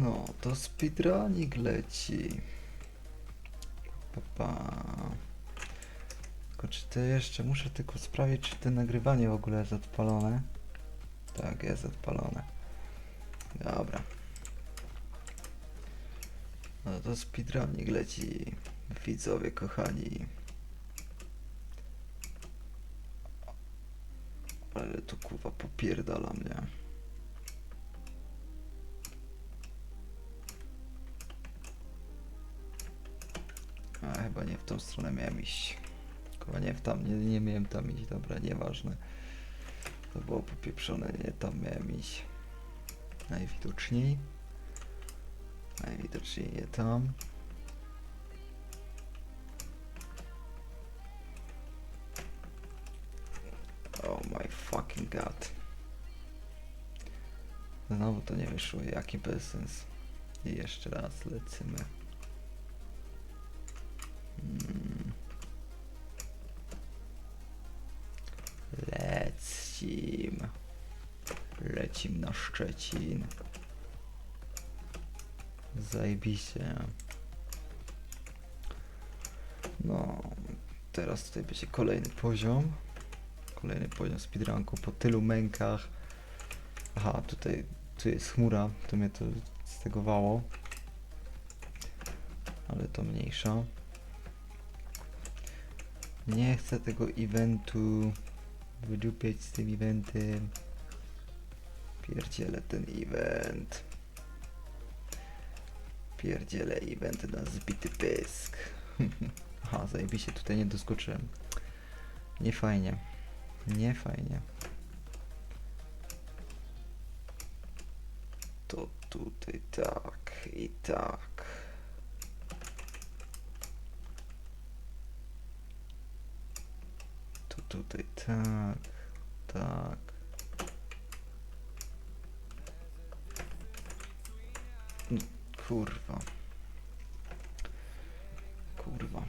No, to speedrunik leci. Pa, pa. Tylko czy to jeszcze muszę tylko sprawdzić, czy to nagrywanie w ogóle jest odpalone. Tak, jest odpalone. Dobra. No to speedrunik leci. Widzowie kochani. Ale to kurwa popierdala mnie. Chyba nie w tą stronę miałem iść. Chyba nie w tam, nie, nie miałem tam iść, dobra, nieważne. To było popieprzone, nie tam miałem iść. Najwidoczniej. Najwidoczniej nie tam. Oh my fucking god. Znowu to nie wyszło, jaki bezsens. I jeszcze raz lecimy. Na Szczecin. Zajebiście. No, teraz tutaj będzie kolejny poziom. Kolejny poziom speedrunku po tylu mękach. Aha, tutaj tu jest chmura, to mnie to stegowało. Ale to mniejsza. Nie chcę tego eventu wydupiać z tym eventem. Pierdzielę ten event. Pierdzielę event na zbity pysk. Aha, zajebiście, tutaj nie doskoczyłem. Nie fajnie. Nie fajnie. To tutaj tak i tak. To tutaj tak, tak. Kurwa. Kurwa.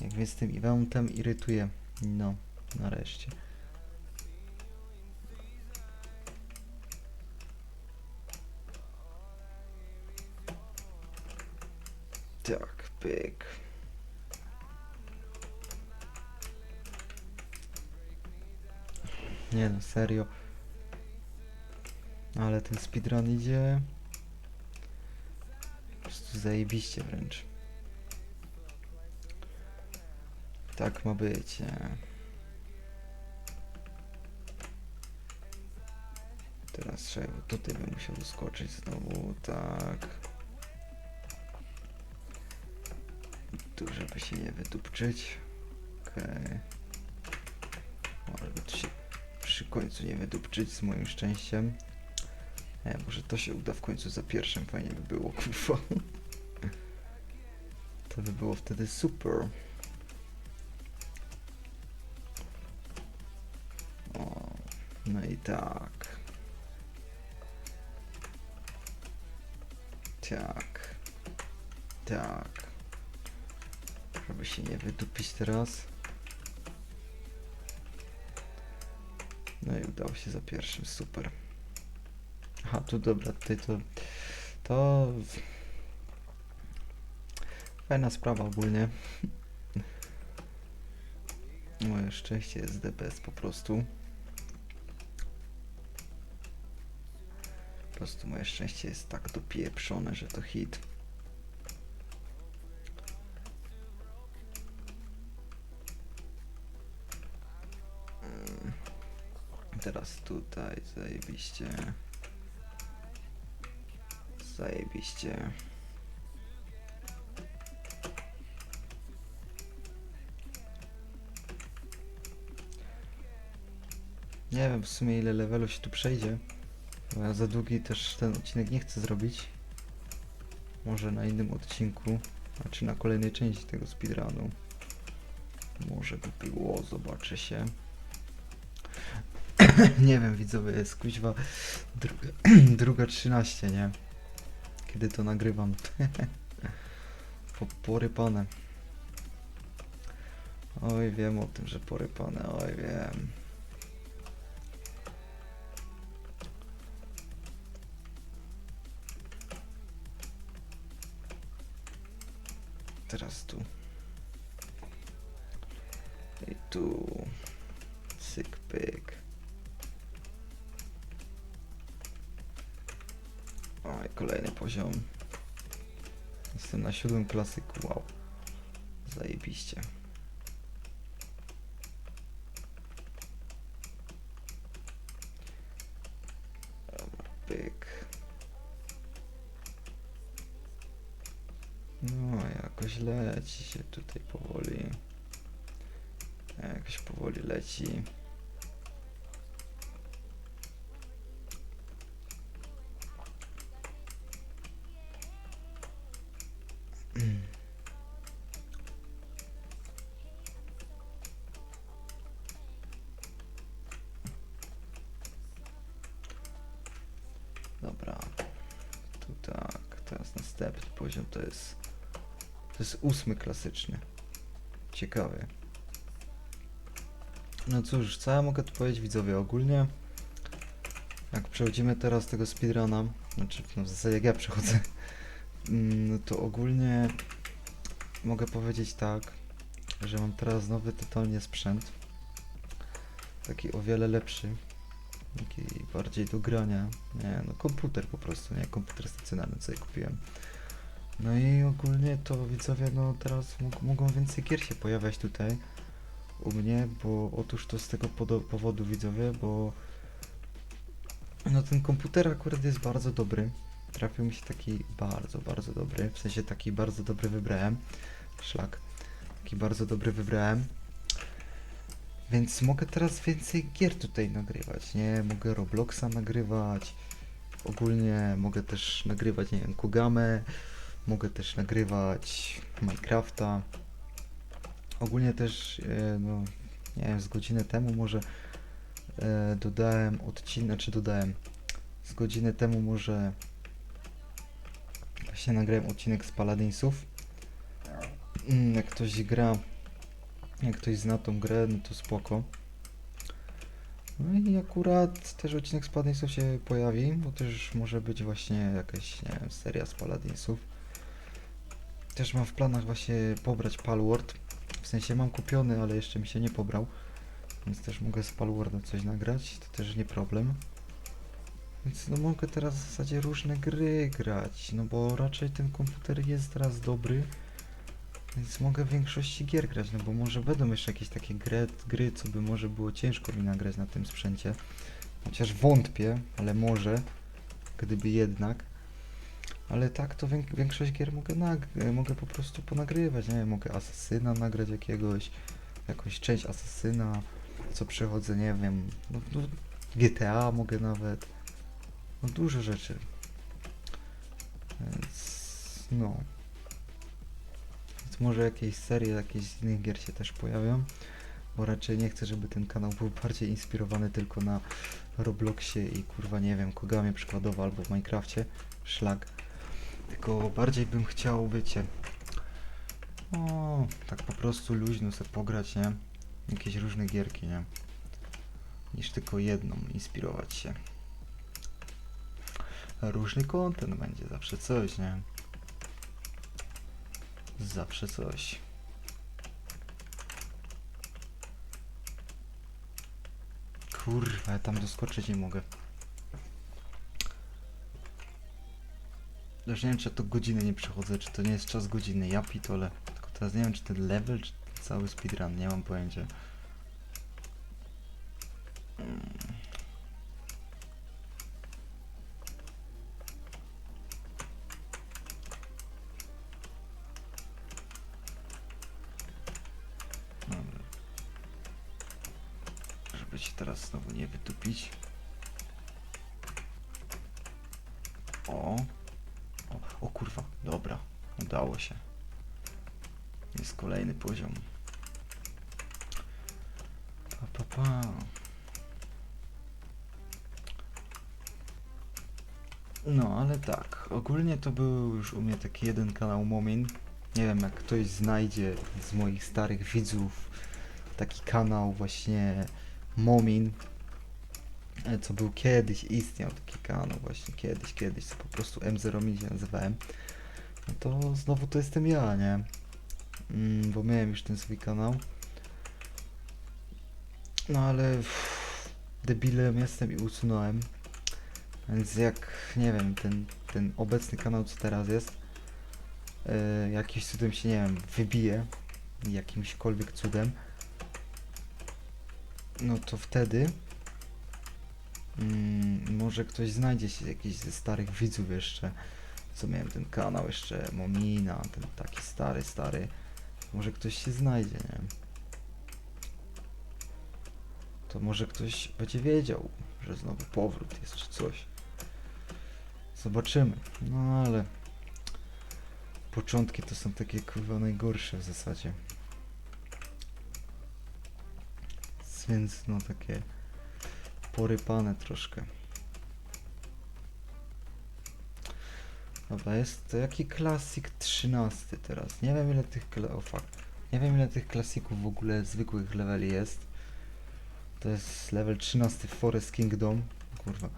Jak mnie z tym eventem irytuje. No, nareszcie. Tak, pyk. Nie no, serio. Ale ten speedrun idzie... Zajebiście wręcz. Tak ma być? Teraz trzeba, tutaj bym musiał uskoczyć znowu, tak. Tu, żeby się nie wydupczyć. Okej. Może by tu się przy końcu nie wydupczyć z moim szczęściem. Nie, może to się uda w końcu za pierwszym, fajnie by było, kurwa. To by było wtedy super. O, no i tak. Tak. Tak. Żeby się nie wydupić teraz. No i udało się za pierwszym, super. Aha, tu dobra, tutaj to... To... Fajna sprawa ogólnie. Moje szczęście jest DPS po prostu. Po prostu moje szczęście jest tak dopieprzone, że to hit. Mm. Teraz tutaj zajebiście. Zajebiście. Nie wiem w sumie ile levelu się tu przejdzie. Bo ja za długi też ten odcinek nie chcę zrobić. Może na innym odcinku, a czy na kolejnej części tego speedrunu. Może by było, zobaczę się. nie wiem widzowie, jest kuźwa druga, druga 13, nie? Kiedy to nagrywam. po, porypane. Oj wiem o tym, że porypane, oj wiem. Teraz tu. I tu. Cyk, pyk. Oj, kolejny poziom. Jestem na siódmym klasyku, wow. Zajebiście. Dobra, pyk. No, jakoś leci się tutaj powoli. Jakoś powoli leci. Dobra. Tu tak, teraz następny poziom to jest. To jest ósmy klasyczny. Ciekawy. No cóż, co ja mogę tu powiedzieć widzowie ogólnie? Jak przechodzimy teraz tego speedruna, znaczy no w zasadzie jak ja przechodzę, mm, no to ogólnie mogę powiedzieć tak, że mam teraz nowy totalnie sprzęt. Taki o wiele lepszy. Taki bardziej do grania. Nie, no komputer po prostu, nie? Komputer stacjonarny co ja kupiłem. No i ogólnie to widzowie, no teraz mogą więcej gier się pojawiać tutaj u mnie, bo otóż to z tego powodu widzowie, bo no ten komputer akurat jest bardzo dobry. Trafił mi się taki bardzo, bardzo dobry, w sensie taki bardzo dobry wybrałem. Szlak. Taki bardzo dobry wybrałem. Więc mogę teraz więcej gier tutaj nagrywać, nie? Mogę Robloxa nagrywać. Ogólnie mogę też nagrywać, nie wiem, Kugamę. Mogę też nagrywać Minecrafta. Ogólnie też, e, no, nie wiem, z godzinę temu może e, dodałem odcinek, czy dodałem, z godzinę temu może właśnie nagrałem odcinek z Paladinsów. Mm, Jak ktoś gra, jak ktoś zna tą grę, no to spoko. No i akurat też odcinek z Paladinsów się pojawi, bo też może być właśnie jakaś, nie wiem, seria z Paladinsów. Też mam w planach właśnie pobrać Palworld. W sensie mam kupiony, ale jeszcze mi się nie pobrał. Więc też mogę z Palworldem coś nagrać, to też nie problem. Więc no mogę teraz w zasadzie różne gry grać, no bo raczej ten komputer jest teraz dobry. Więc mogę w większości gier grać, no bo może będą jeszcze jakieś takie gry, gry, co by może było ciężko mi nagrać na tym sprzęcie. Chociaż wątpię, ale może, gdyby jednak. Ale tak to większość gier mogę, mogę po prostu ponagrywać, nie wiem, mogę Asasyna nagrać jakiegoś, jakąś część Asasyna, co przechodzę, nie wiem, no, no, GTA mogę nawet, no dużo rzeczy. Więc, no. Więc może jakieś serie, jakieś z innych gier się też pojawią, bo raczej nie chcę, żeby ten kanał był bardziej inspirowany tylko na Robloxie i kurwa, nie wiem, Kogamie przykładowo albo w Minecrafcie, szlak. Tylko bardziej bym chciał, wiecie, o, tak po prostu luźno sobie pograć, nie? Jakieś różne gierki, nie? Niż tylko jedną, inspirować się. Różny content będzie, zawsze coś, nie? Zawsze coś. Kurwa, ja tam doskoczyć nie mogę. Już nie wiem, czy ja to godzinę nie przechodzę, czy to nie jest czas godziny. Ja pitole. Tylko teraz nie wiem, czy ten level, czy cały speedrun, nie mam pojęcia. Żeby się teraz znowu nie wytupić. O. O, kurwa, dobra, udało się. Jest kolejny poziom. Pa, pa, pa. No, ale tak, ogólnie to był już u mnie taki jeden kanał Momin. Nie wiem, jak ktoś znajdzie z moich starych widzów taki kanał właśnie Momin, co był kiedyś, istniał taki kanał właśnie kiedyś, kiedyś, co po prostu M0 mi się nazywałem, no to znowu to jestem ja, nie? mm, bo miałem już ten swój kanał. No ale debilem jestem i usunąłem. Więc jak, nie wiem, ten, ten obecny kanał, co teraz jest, yy, jakimś cudem się, nie wiem, wybije, jakimśkolwiek cudem, no to wtedy mm, może ktoś znajdzie się jakiś ze starych widzów jeszcze, co miałem ten kanał jeszcze, Momina, ten taki stary, stary, może ktoś się znajdzie, nie wiem. To może ktoś będzie wiedział, że znowu powrót jest czy coś. Zobaczymy. No ale początki to są takie kurwa najgorsze w zasadzie. Więc no takie porypane troszkę. Dobra, jest to jaki klasik 13 teraz. Nie wiem ile tych kla... O fuck. Nie wiem ile tych klasików w ogóle zwykłych leveli jest. To jest level 13 Forest Kingdom. Kurwa.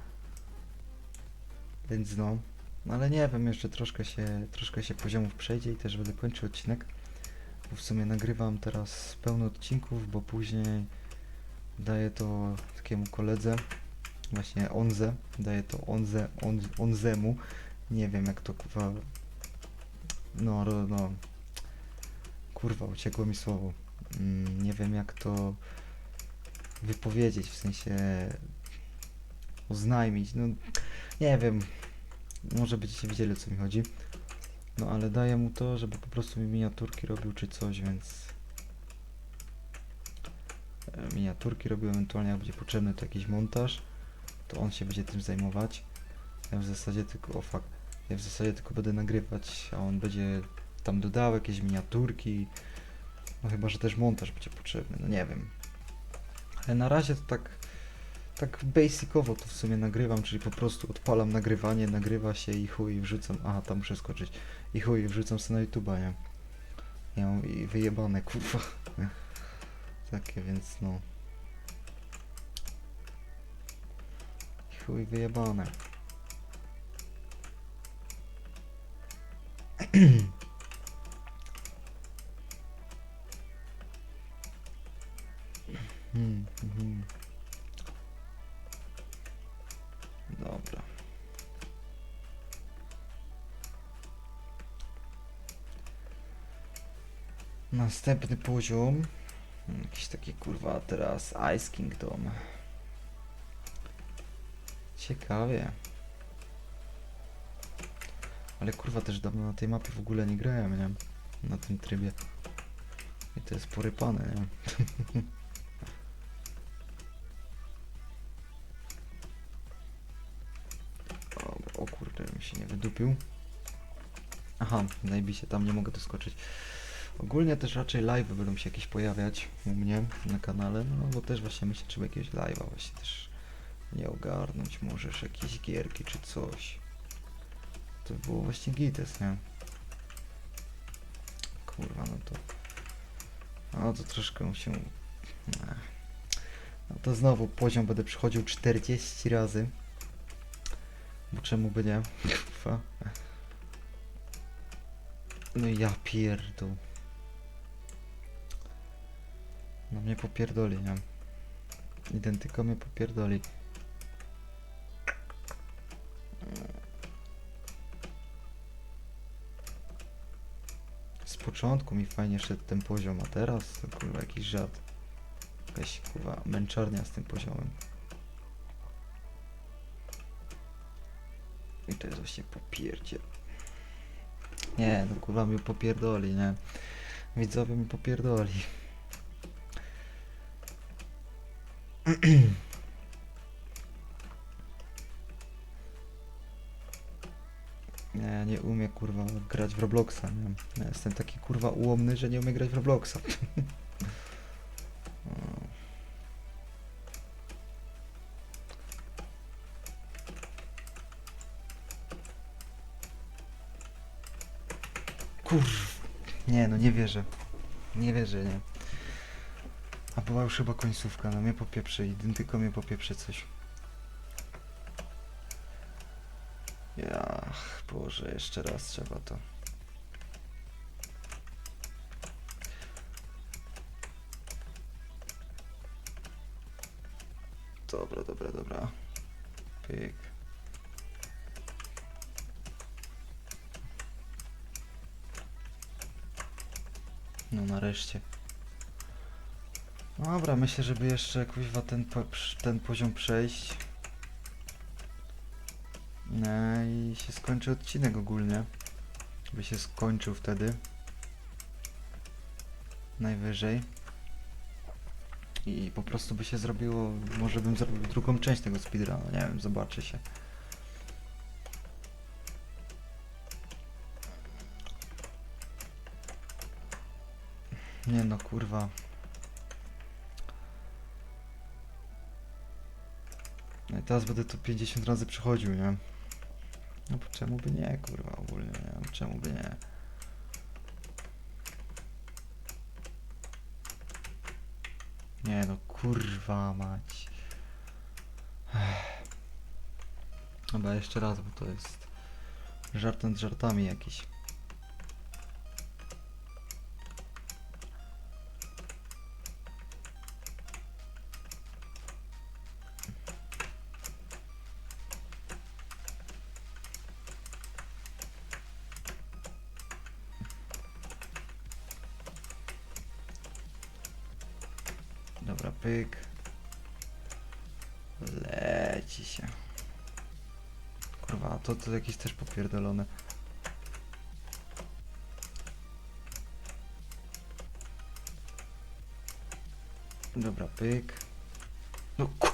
Więc no. No ale nie wiem, jeszcze troszkę się, troszkę się poziomów przejdzie i też będę kończył odcinek. Bo w sumie nagrywam teraz pełno odcinków, bo później daję to takiemu koledze, właśnie Onze, daję to Onze, on, Onzemu. Nie wiem jak to kurwa. No, no. Kurwa, uciekło mi słowo. Mm, nie wiem jak to wypowiedzieć, w sensie oznajmić. No, nie wiem. Może będziecie wiedzieli o co mi chodzi. No ale daję mu to, żeby po prostu mi miniaturki robił czy coś, więc miniaturki robił, ewentualnie jak będzie potrzebny to jakiś montaż, to on się będzie tym zajmować. Ja w zasadzie tylko, o fuck, ja w zasadzie tylko będę nagrywać, a on będzie tam dodał jakieś miniaturki, no chyba, że też montaż będzie potrzebny, no nie wiem. Ale na razie to tak, tak basicowo to w sumie nagrywam, czyli po prostu odpalam nagrywanie, nagrywa się i chuj, wrzucam, aha, tam muszę skoczyć, i chuj, wrzucam sobie na YouTube'a, nie? Ja mam i wyjebane, kurwa. Takie, więc no. Chuj, wyjebane. Dobra. Następny poziom. Jakiś taki kurwa teraz Ice Kingdom. Ciekawie. Ale kurwa też dawno na tej mapie w ogóle nie grałem, nie? Na tym trybie. I to jest porypane, nie? O kurde, mi się nie wydupił. Aha, najbliżej tam nie mogę doskoczyć. Ogólnie też raczej live będą się jakieś pojawiać u mnie na kanale, no bo też właśnie myślę, trzeba jakiegoś live'a właśnie też nie ogarnąć, możesz jakieś gierki czy coś. To by było właśnie gites, nie? Kurwa, no to... No to troszkę się... No to znowu poziom będę przychodził 40 razy. Bo czemu by nie? Kurwa. No ja pierdol. No mnie popierdoli, nie? Identyko mnie popierdoli. Z początku mi fajnie szedł ten poziom, a teraz to kurwa jakiś żart. Jakaś kurwa męczarnia z tym poziomem. I to jest właśnie popierdzie. Nie, no kurwa mi popierdoli, nie? Widzowie mi popierdoli. Nie, nie umiem kurwa grać w Robloxa, nie? Ja jestem taki kurwa ułomny, że nie umiem grać w Robloxa. Kurw. Nie no, nie wierzę. Nie wierzę, nie. A była już chyba końcówka, no mnie popieprze, identyko mnie popieprze coś. Jach, Boże, jeszcze raz trzeba to. Dobra, dobra, dobra. Pyk. No nareszcie. Dobra, myślę, żeby jeszcze kuźwa ten, po, ten poziom przejść. No i się skończy odcinek ogólnie. By się skończył wtedy. Najwyżej. I po prostu by się zrobiło, może bym zrobił drugą część tego speedruna, nie wiem, zobaczy się. Nie no, kurwa. Teraz będę to 50 razy przechodził, nie? No bo czemu by nie, kurwa, ogólnie, nie czemu by nie. Nie no, kurwa mać. Ech. Dobra, jeszcze raz, bo to jest żart nad żartami jakiś. Pyk. Leci się. Kurwa, to, to jakieś też popierdolone. Dobra, pyk. No ku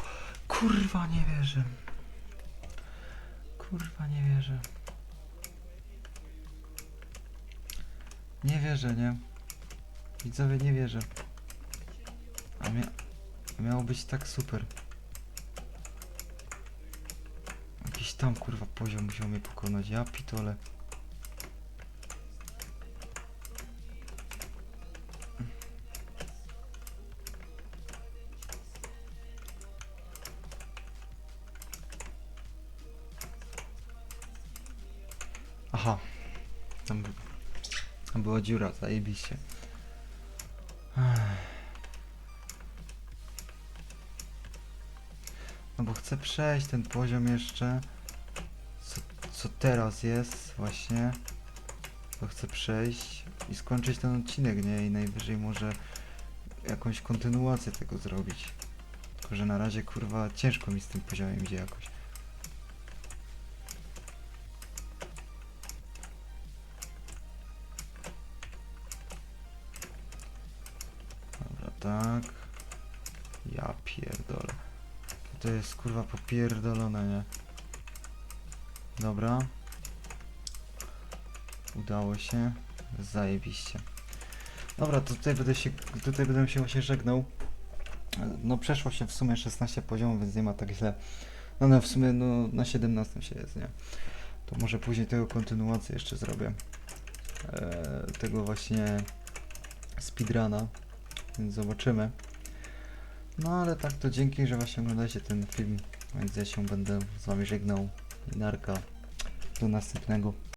kurwa, nie wierzę. Kurwa, nie wierzę. Nie wierzę, nie? Widzowie, nie wierzę. A mia miało być tak super. Jakiś tam kurwa poziom musiał mnie pokonać. Ja pitole. Aha. Tam była dziura, zajebiście. No bo chcę przejść ten poziom jeszcze. Co, co teraz jest właśnie. To chcę przejść i skończyć ten odcinek, nie? I najwyżej może jakąś kontynuację tego zrobić. Tylko, że na razie kurwa ciężko mi z tym poziomem idzie jakoś. To jest kurwa popierdolone, nie? Dobra. Udało się. Zajebiście. Dobra, to tutaj będę się, tutaj będę się właśnie żegnał. No przeszło się w sumie 16 poziomów, więc nie ma tak źle. No, no w sumie no, na 17 się jest, nie? To może później tego kontynuację jeszcze zrobię. E, tego właśnie speedruna. Więc zobaczymy. No ale tak to dzięki, że właśnie oglądacie ten film, więc ja się będę z wami żegnał. Narka. Do następnego.